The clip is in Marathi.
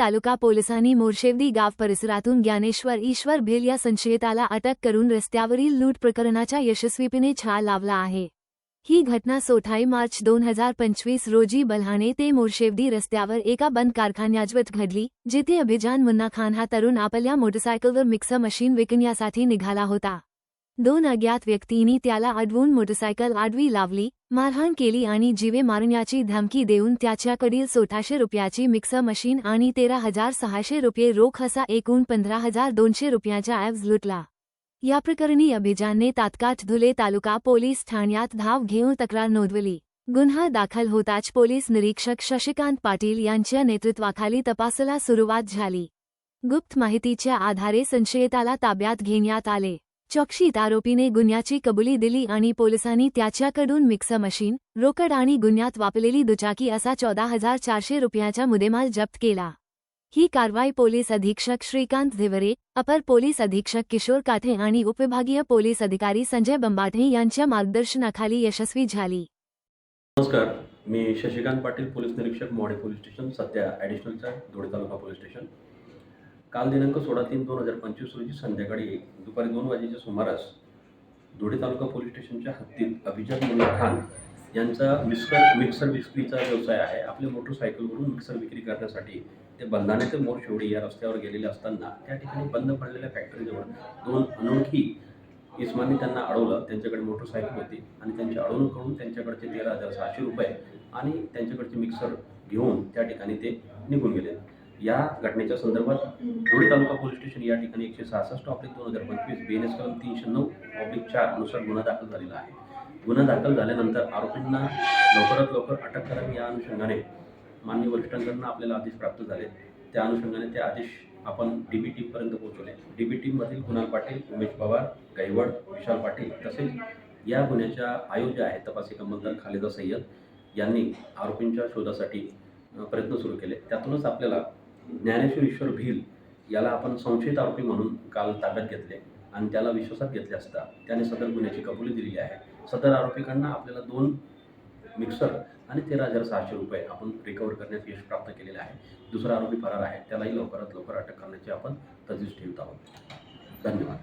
तालुका पोलिसांनी मोर्शेवदी गाव परिसरातून ज्ञानेश्वर ईश्वर भिल या संशयिताला अटक करून रस्त्यावरील लूट प्रकरणाच्या यशस्वीपणे छा लावला आहे. ही घटना सोठाई मार्च दोन हजार पंचवीस रोजी बल्हाणे ते मोर्शेवदी रस्त्यावर एका बंद कारखान्याजवळ घडली जिथे अभिजान मुन्ना खान हा तरुण आपल्या मोटरसायकलवर मिक्सर मशीन विकण्यासाठी निघाला होता. दोन अज्ञात व्यक्तींनी त्याला अडवून मोटरसायकल आडवी लावली मारहाण केली आणि जीवे मारण्याची धमकी देऊन त्याच्याकडील सोळाशे रुपयाची मिक्सर मशीन आणि तेरा हजार सहाशे रुपये रोख असा एकूण पंधरा हजार दोनशे रुपयाचा ॲब्ज लुटला. या प्रकरणी अभिजानने तात्काळ धुले तालुका पोलीस ठाण्यात धाव घेऊन तक्रार नोंदवली. गुन्हा दाखल होताच पोलीस निरीक्षक शशिकांत पाटील यांच्या नेतृत्वाखाली तपासाला सुरुवात झाली. गुप्त माहितीच्या आधारे संशयिताला ताब्यात घेण्यात आले. चौकशीत आरोपीने गुन्ह्याची कबुली दिली आणि पोलिसांनी त्याच्याकडून मिक्सर मशीन रोकड आणि गुन्ह्यात वापरलेली दुचाकी असा चौदा हजार चारशे रुपयाचा मुदेमाल जप्त केला. ही कारवाई पोलीस अधीक्षक श्रीकांत धिवरे अपर पोलीस अधीक्षक किशोर काठे आणि उपविभागीय पोलीस अधिकारी संजय बंबाठे यांच्या मार्गदर्शनाखाली यशस्वी झाली. नमस्कार मी शशिकांत पाटील पोलीस निरीक्षक मोहाडे पोलीस स्टेशन सध्या ॲडिशनलचा धुळे तालुका पोलीस स्टेशन. काल दिनांक सोळा तीन दोन हजार पंचवीस रोजी संध्याकाळी दुपारी दोन वाजेच्या सुमारास धुळे तालुका पोलीस स्टेशनच्या हद्दीत अभिजात मुल्ला खान यांचा मिक्सर मिक्सर विक्रीचा व्यवसाय आहे. आपल्या मोटरसायकलवरून मिक्सर विक्री करण्यासाठी ते बंधाणे ते मोर शेवडी या रस्त्यावर गेलेले असताना त्या ठिकाणी बंद पडलेल्या फॅक्टरीजवळ दोन अनोळखी इसमाने त्यांना अडवलं. त्यांच्याकडे मोटरसायकल होती आणि त्यांची अडवणूक करून त्यांच्याकडचे तेरा हजार सहाशे रुपये आणि त्यांच्याकडचे मिक्सर घेऊन त्या ठिकाणी ते निघून गेले. या घटनेच्या संदर्भात धुळे तालुका पोलीस स्टेशन या ठिकाणी एकशे सहासष्ट ऑब्लिक दोन हजार पंचवीस बी एन एस कलम तीनशे नऊ ऑब्लिक चार अनुसार गुन्हा दाखल झालेला आहे. गुन्हा दाखल झाल्यानंतर आरोपींना लवकरात लवकर अटक करावी या अनुषंगाने मान्य वरिष्ठांकडून आपल्याला आदेश प्राप्त झाले. त्या अनुषंगाने ते आदेश आपण डी बी टीमपर्यंत पोहोचवले. डी बी टीममधील कुणाल पाटील उमेश पवार गायवड विशाल पाटील तसेच या गुन्ह्याच्या आयोज्य आहेत तपासी अंमलदार खालिदा सय्यद यांनी आरोपींच्या शोधासाठी प्रयत्न सुरू केले. त्यातूनच आपल्याला ज्ञानेश्वर ईश्वर भील याला आपण संशयित आरोपी म्हणून काल ताब्यात घेतले आणि त्याला विश्वासात घेतले असता त्याने सदर गुन्ह्याची कबुली दिलेली आहे. सदर आरोपीकडनं आपल्याला दोन मिक्सर आणि तेरा हजार सहाशे रुपये आपण रिकवर करण्यात यश प्राप्त केलेले आहे. दुसरा आरोपी फरार आहे. त्यालाही लवकरात लवकर अटक करण्याची आपण तजवीज ठेवत आहोत. धन्यवाद.